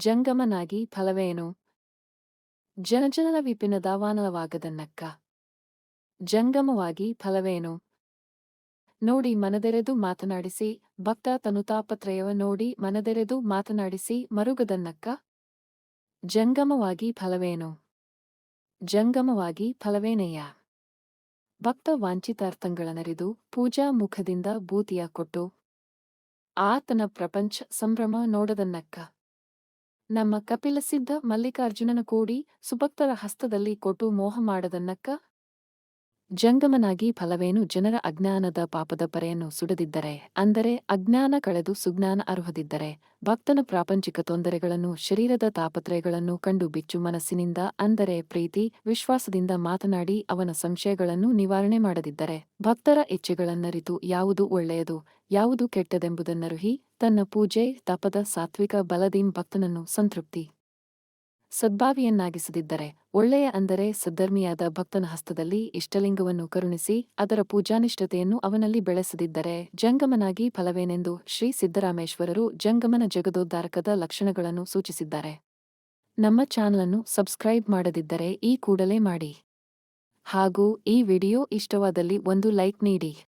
ಜಂಗಮನಾಗಿ ಫಲವೇನು? ಜನಜನರ ವಿಪಿನದಾವಾನಲವಾಗದನ್ನಕ್ಕ ಜಂಗಮವಾಗಿ ಫಲವೇನು? ನೋಡಿ ಮನದೆರೆದು ಮಾತನಾಡಿಸಿ, ಭಕ್ತ ತನುತಾಪತ್ರಯವ ನೋಡಿ ಮನದೆರೆದು ಮಾತನಾಡಿಸಿ ಮರುಗದನ್ನಕ್ಕ ಜಂಗಮವಾಗಿ ಫಲವೇನು? ಜಂಗಮವಾಗಿ ಫಲವೇನಯ್ಯ ಭಕ್ತ ವಾಂಚಿತಾರ್ಥಗಳನರಿದು ಪೂಜಾ ಮುಖದಿಂದ ಭೂತಿಯ ಕೊಟ್ಟು, ಆತನ ಪ್ರಪಂಚ ಸಂಭ್ರಮ ನೋಡದನ್ನಕ್ಕ ನಮ್ಮ ಕಪಿಲಸಿದ್ಧ ಮಲ್ಲಿಕಾರ್ಜುನನ ಕೂಡಿ ಸುಭಕ್ತರ ಹಸ್ತದಲ್ಲಿ ಕೊಟ್ಟು ಮೋಹ ಮಾಡದನ್ನಕ್ಕ ಜಂಗಮನಾಗಿ ಫಲವೇನು ಜನರ ಅಜ್ಞಾನದ ಪಾಪದ ಪರೆಯನ್ನು ಸುಡದಿದ್ದರೆ, ಅಂದರೆ ಅಜ್ಞಾನ ಕಳೆದು ಸುಜ್ಞಾನ ಅರ್ಹದಿದ್ದರೆ, ಭಕ್ತನ ಪ್ರಾಪಂಚಿಕ ತೊಂದರೆಗಳನ್ನು, ಶರೀರದ ತಾಪತ್ರಯಗಳನ್ನು ಕಂಡು ಬಿಚ್ಚು ಮನಸ್ಸಿನಿಂದ, ಅಂದರೆ ಪ್ರೀತಿ, ವಿಶ್ವಾಸದಿಂದ ಮಾತನಾಡಿ ಅವನ ಸಂಶಯಗಳನ್ನು ನಿವಾರಣೆ ಮಾಡದಿದ್ದರೆ, ಭಕ್ತರ ಇಚ್ಛೆಗಳನ್ನರಿತು ಯಾವುದು ಒಳ್ಳೆಯದು? ಯಾವುದು ಕೆಟ್ಟದೆಂಬುದನ್ನರುಹಿ ತನ್ನ ಪೂಜೆ, ತಪದ, ಸಾತ್ವಿಕ ಬಲದೀಂ ಭಕ್ತನನ್ನು ಸಂತೃಪ್ತಿ. ಸದ್ಭಾವಿಯನ್ನಾಗಿಸದಿದ್ದರೆ, ಒಳ್ಳೆಯ ಅಂದರೆ ಸದ್ಧರ್ಮಿಯಾದ ಭಕ್ತನ ಹಸ್ತದಲ್ಲಿ ಇಷ್ಟಲಿಂಗವನ್ನು ಕರುಣಿಸಿ, ಅದರ ಪೂಜಾನಿಷ್ಠತೆಯನ್ನು ಅವನಲ್ಲಿ ಬೆಳೆಸದಿದ್ದರೆ, ಜಂಗಮನಾಗಿ ಫಲವೇನೆಂದು ಶ್ರೀ ಸಿದ್ದರಾಮೇಶ್ವರರು ಜಂಗಮನ ಜಗದೋದ್ಧಾರಕದ ಲಕ್ಷಣಗಳನ್ನು ಸೂಚಿಸಿದ್ದಾರೆ. ನಮ್ಮ ಚಾನಲನ್ನು ಸಬ್ಸ್ಕ್ರೈಬ್ ಮಾಡದಿದ್ದರೆ ಈ ಕೂಡಲೇ ಮಾಡಿ. ಹಾಗೂ ಈ ವಿಡಿಯೋ ಇಷ್ಟವಾದಲ್ಲಿ ಒಂದು ಲೈಕ್ ನೀಡಿ.